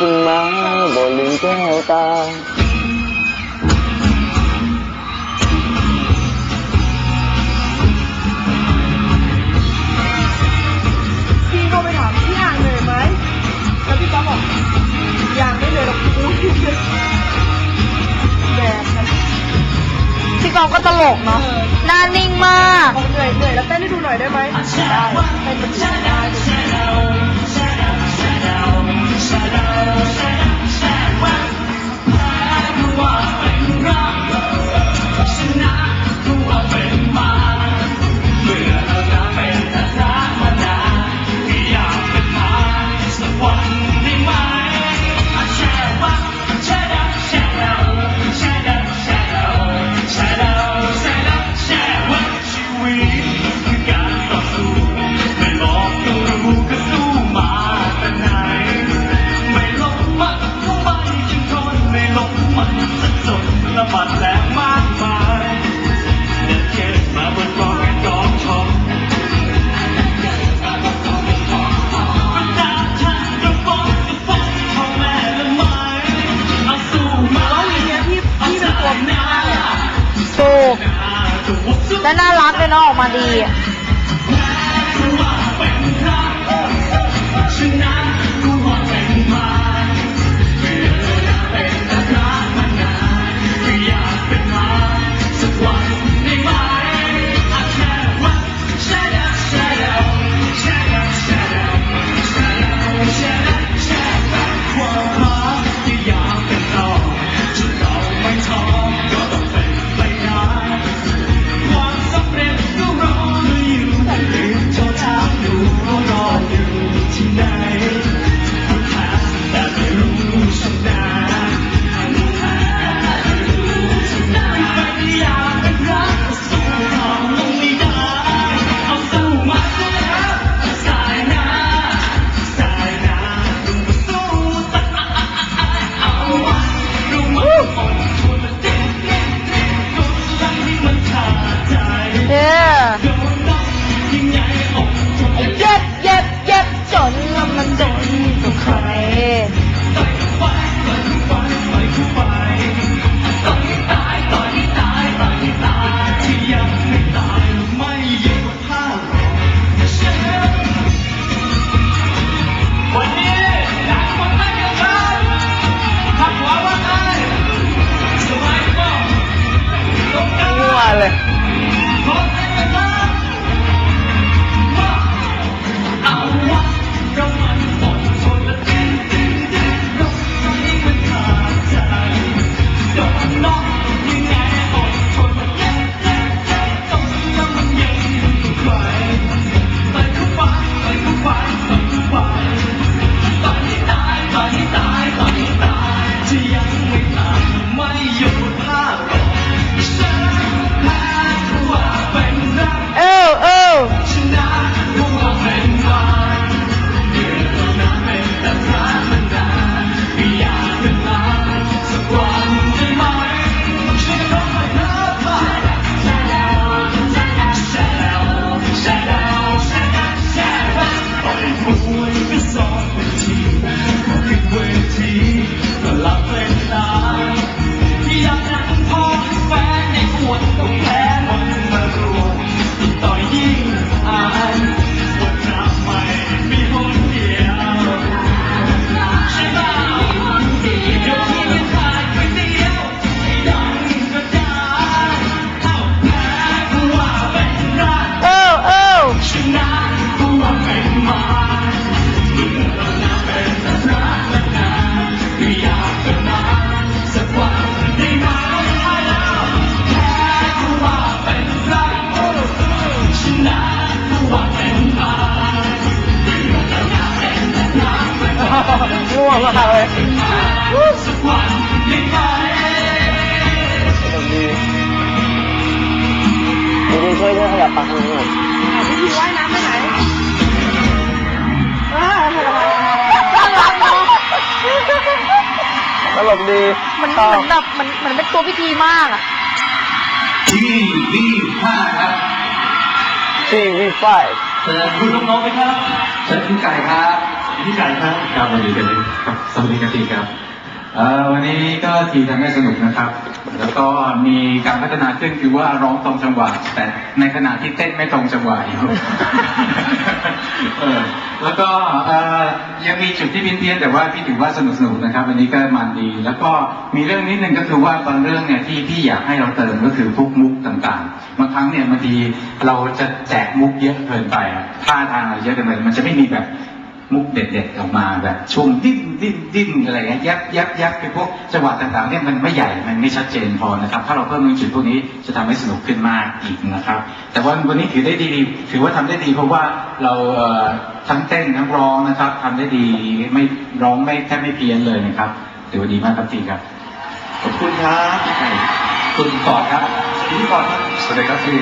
สมาบ่ลืมแก้วตาพี่กไปถามพี่อ่านเหนื่อยไหมแล้วพี่ก็บอกยากไม่เหยแบบที่กองก็ตลกเนาะหน้านิ่งมาก เหนื่อยเหนื่อยแล้วเต้นให้ดูหน่อยได้ไหมได้เต้นได้ 力。rock. ่วงมากเลยสนุกดีเที่วยด้วยขยับปากหน่อยวิธีว่ายน้ำไปไหนตลกดีมันเหมือนแบบมันมันเป็นตัวพิธีมากอะที่ที่ห้าครับที่ที่ไฟเชิญคุณน้องๆไหมครับฉันคุณไก่ครับ พี่ไก่ครับครับสวัสดีกันครับสวัสดีกันทีครับเอ่อวันนี้ก็ทีมทำให้สนุกนะครับ แล้วก็มีการพัฒนาขึ้นคือว่าร้องตรงจังหวะแต่ในขณะที่เต้นไม่ตรงจังหวะอยู่เออแล้วก็เอ่อยังมีจุดที่เพี้ยนๆแต่ว่าพี่ถือว่าสนุกสนุกๆนะครับวันนี้ก็มันดี แล้วก็มีเรื่องนิดนึงก็คือว่าบางเรื่องเนี่ยที่พี่อยากให้เราเติมก็คือพวกมุกต่างๆบางครั้งเนี่ยบางทีเราจะแจกมุกเยอะเกินไปอะท่าทางเราเยอะเกินไปมันจะไม่มีแบบ มุกเด็ดๆออกมาแบบช่วงดิ้นดิ้นดิ้นอะไรเงี้ยยับยับยับไปพวกจังหวะต่างๆเนี่ยมันไม่ใหญ่มันไม่ชัดเจนพอนะครับ ถ้าเราเพิ่มจุดพวกนี้จะทำให้สนุกขึ้นมากอีกนะครับ แต่ว่าวันนี้ถือได้ดีถือว่าทำได้ดีเพราะว่าเราเอ่อทั้งเต้นทั้งร้องนะครับทำได้ดีไม่ร้องไม่แทบไม่เพี้ยนเลยนะครับถือว่าดีมากครับทีครับขอบคุณครับพี่ไก่คุณต่อครับพี่ก่อนครับสวัสดีครับพี่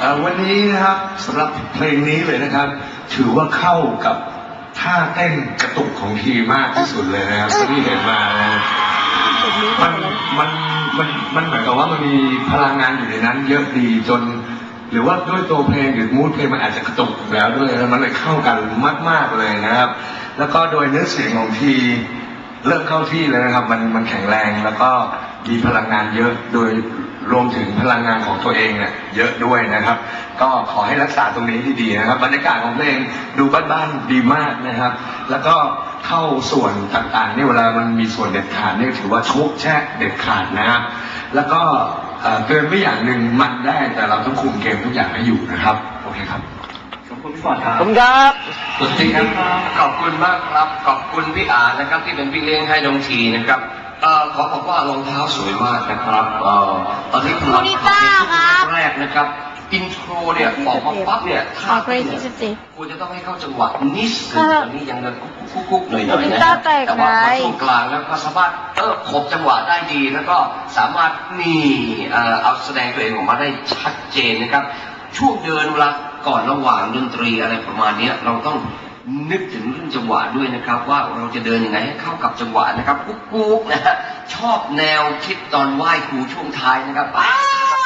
เอ่อวันนี้นะครับสำหรับเพลงนี้เลยนะครับ ถือว่าเข้ากับท่าเต้นกระตุกของทีมากที่สุดเลยนะครับที่เห็นมานะมันมันมันมันเหมือนกับว่ามันมีพลังงานอยู่ในนั้นเยอะดีจน หรือว่าด้วยตัวเพลงหรือมูดเพลงมันอาจจะกระตุกอยู่แล้วด้วยแล้วมันเลยเข้ากันมาก ๆเลยนะครับ แล้วก็โดยเนื้อเสียงของทีเริ่มเข้าที่เลยนะครับ มันมันแข็งแรงแล้วก็ มีพลังงานเยอะโดยรวมถึงพลังงานของตัวเองเนี่ยเยอะด้วยนะครับ ก็ขอให้รักษาตรงนี้ที่ดีนะครับบรรยากาศของเพลงดูบ้านๆดีมากนะครับ แล้วก็เข้าส่วนต่างๆเนี่ยเวลามันมีส่วนเด็ดขาดเนี่ยถือว่าชุกแช่เด็ดขาดนะครับ แล้วก็เอ่อเกินไม่อย่างหนึ่งมันได้แต่เราต้องคุมเกมทุกอย่างให้อยู่นะครับโอเคครับขอบคุณพี่ฟอร์ดครัขอบคุณครับสวัสดีครับขอบคุณมากครับขอบคุณพี่อานะครับที่เป็นพี่เลี้ยงให้น้องทีนะครับ เอ่อขอบอกว่ารองเท้าสวยมากนะครับเอ่อตอนที่คุณคุณนิต้าครับแรกนะครับอินโทรเนี่ยออกมาปั๊บเนี่ยอท่าอกเลยเนี่ยที่สิบสี่ควรจะต้องให้เข้าจังหวะนิสค่ะตอนนี้ยังเดินกุ๊กกุ๊กๆหน่อยๆคุณนินะต้าแตกแต่ว่าพอไงช่วงกลางแล้วก็สามารถเออขบจังหวะได้ดีแล้วก็สามารถมีเอ่อเอาแสดงตัวเองออกมาได้ชัดเจนนะครับ ช่วงเดินเวลาก่อนระหว่างดนตรีอะไรประมาณเนี้ยเราต้อง นึกถึงเรื่องจังหวะด้วยนะครับ ว่าเราจะเดินยังไงให้เข้ากับจังหวะนะครับกุ๊กกุ๊กนะฮะชอบแนวคิดตอนไหว้ครูช่วงท้ายนะครับอ้าว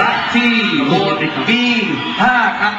รักที่โบบีห้าครับ